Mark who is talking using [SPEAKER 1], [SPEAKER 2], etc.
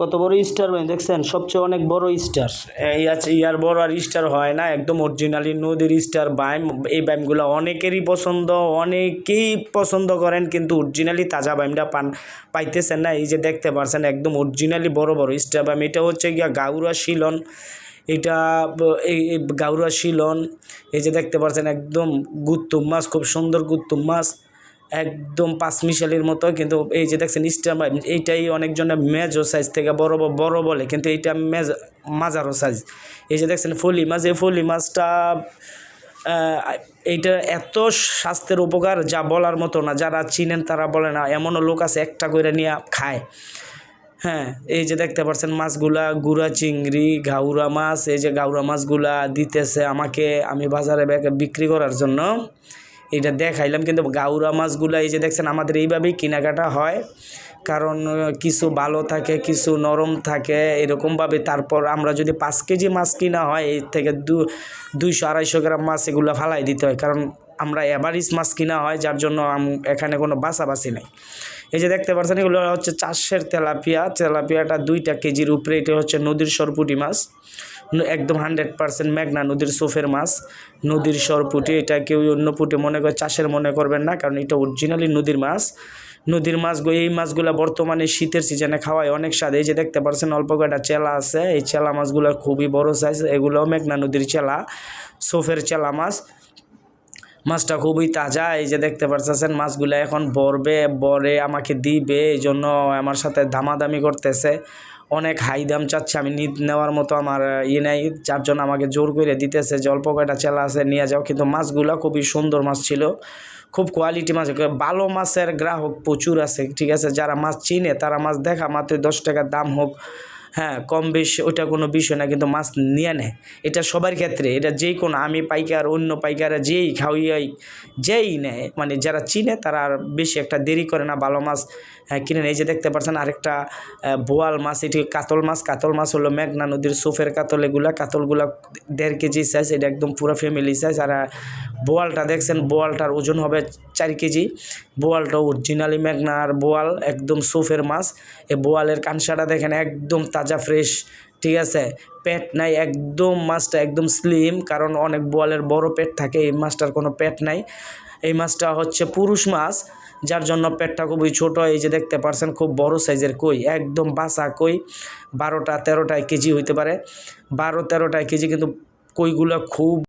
[SPEAKER 1] কত বড় স্টার বাইম দেখছেন? সবচেয়ে অনেক বড় স্টার এই আছে ইয়ার বড় আর স্টার হয় না, একদম অরিজিনালি নদীর স্টার বাইম, এই বাইমগুলো অনেকেরই পছন্দ, অনেকেই পছন্দ করেন, কিন্তু অরিজিনালি তাজা বাইমটা পান, পাইতেছেন না, এই যে দেখতে পারছেন, একদম অরিজিনালি বড় বড় স্টার বাইম এটা হচ্ছে গিয়া গাউরা শিলন, এটা, এই গাউরা শিলন, এই যে দেখতে পাচ্ছেন একদম গুত্তুম মাছ, খুব সুন্দর গুত্তুম মাছ। একদম পাঁচ মিশালির মতো, কিন্তু এই যে দেখছেন স্টার এইটাই অনেকজনের মেজো সাইজ থেকে বড় বড় বলে, কিন্তু এইটা মেজ মাজারো সাইজ এই যে দেখছেন ফলি মাছ, এই ফলি মাছটা এইটা এত স্বাস্থ্যের উপকার যা বলার মতো না, যারা চিনেন তারা বলে না, এমনও লোক আছে একটা করে নিয়ে খায়। হ্যাঁ এই যে দেখতে পাচ্ছেন মাছগুলা, গুড়া, চিংড়ি, ঘাউরা মাছ, এই যে ঘাউরা মাছগুলা দিতেছে আমাকে, আমি বাজারে বিক্রি করার জন্য। এটা দেখাইলাম। কিন্তু গাউরা মাছগুলো এই যে দেখছেন, আমাদের এইভাবেই কেনাকাটা হয়। কারণ কিছু ভালো থাকে, কিছু নরম থাকে, এরকমভাবে। তারপর আমরা যদি পাঁচ কেজি মাছ কিনা হয়, এর থেকে দু, দুইশো, আড়াইশো গ্রাম মাছ এগুলো ফালাই দিতে হয়। কারণ আমরা অ্যাভারেজ মাছ কিনা হয়, যার জন্য এখানে কোনো বাছাবাছি নেই। এই যে দেখতে পাচ্ছেন, এগুলো হচ্ছে চাষের তেলাপিয়া। তেলাপিয়াটা দুইটা কেজির উপরে, এটা হচ্ছে নদীর সরপুটি মাছ। একদম হান্ড্রেড পার্সেন্ট মেঘনা নদীর সোফের মাছ। নদীর সর সরপুটি এটা কেউ অন্য পুটে মনে করে চাষের মনে করবেন না, কারণ এটা অরিজিনালি নদীর মাছ। নদীর মাছগুলো, এই মাছগুলো বর্তমানে শীতের সিজনে খাওয়ায় অনেক স্বাদ। এই যে দেখতে পাচ্ছেন অল্প কয়টা চেলা আছে। এই চেলা মাছগুলো খুবই বড় সাইজ এগুলো মেঘনা নদীর চেলা, সোফের চেলা মাছ। মাছটা খুবই তাজা, এই যে দেখতে পারতেছেন, মাছগুলো এখন বরবে বরে আমাকে দিবে, এই জন্য আমার সাথে দামাদামি করতেছে। অনেক হাই দাম চাচ্ছে, আমি নিদ নেওয়ার মতো আমার ইয়ে নেই। চারজন আমাকে জোর করে দিতেছে যে অল্প কয়টা চেলা আছে, নিয়ে যাও। কিন্তু মাছগুলো খুবই সুন্দর মাছ ছিল। খুব কোয়ালিটি মাছ ভালো মাছের গ্রাহক প্রচুর আছে, ঠিক আছে? যারা মাছ চিনে, তারা মাছ দেখা মাত্র দশ টাকার দাম হোক হ্যাঁ কম বেশি ওটা কোনো বিষয় না কিন্তু মাছ নিয়ে নেয় এটা সবার ক্ষেত্রে এটা যেই কোনো আমি পাইকার অন্য পাইকার যেই খাওয়াই যেই নেয় মানে যারা চিনে তারা আর বেশি একটা দেরি করে না ভালো মাছ হ্যাঁ, কিনে নেয়। যে দেখতে পাচ্ছেন আরেকটা বোয়াল মাছ এটি কাতল মাছ। কাতল মাছ হলো মেঘনা নদীর সোফের কাতল এগুলা। কাতলগুলা দেড় কেজি সাইজ এটা একদম পুরো ফ্যামিলি সাইজ আর বোয়ালটা দেখছেন বোয়ালটার ওজন হবে চার কেজি। বোয়ালটা অরিজিনালি মেঘনার বোয়াল একদম সোফের মাছ। এই বোয়ালের কানসাটা দেখেন একদম তাজা ফ্রেশ ঠিক আছে? পেট নাই, একদম মাছটা একদম স্লিম কারণ অনেক বোয়ালের বড় পেট থাকে, এই মাছটার কোনো পেট নাই। এই মাছটা হচ্ছে পুরুষ মাছ, যার জন্য পেটটা খুবই ছোট, এই যে দেখতে পারছেন, খুব বড় সাইজের কই, একদম বাসা কই, বারোটা তেরোটায় কেজি হইতে পারে। বারো তেরোটায় কেজি কিন্তু কইগুলো খুব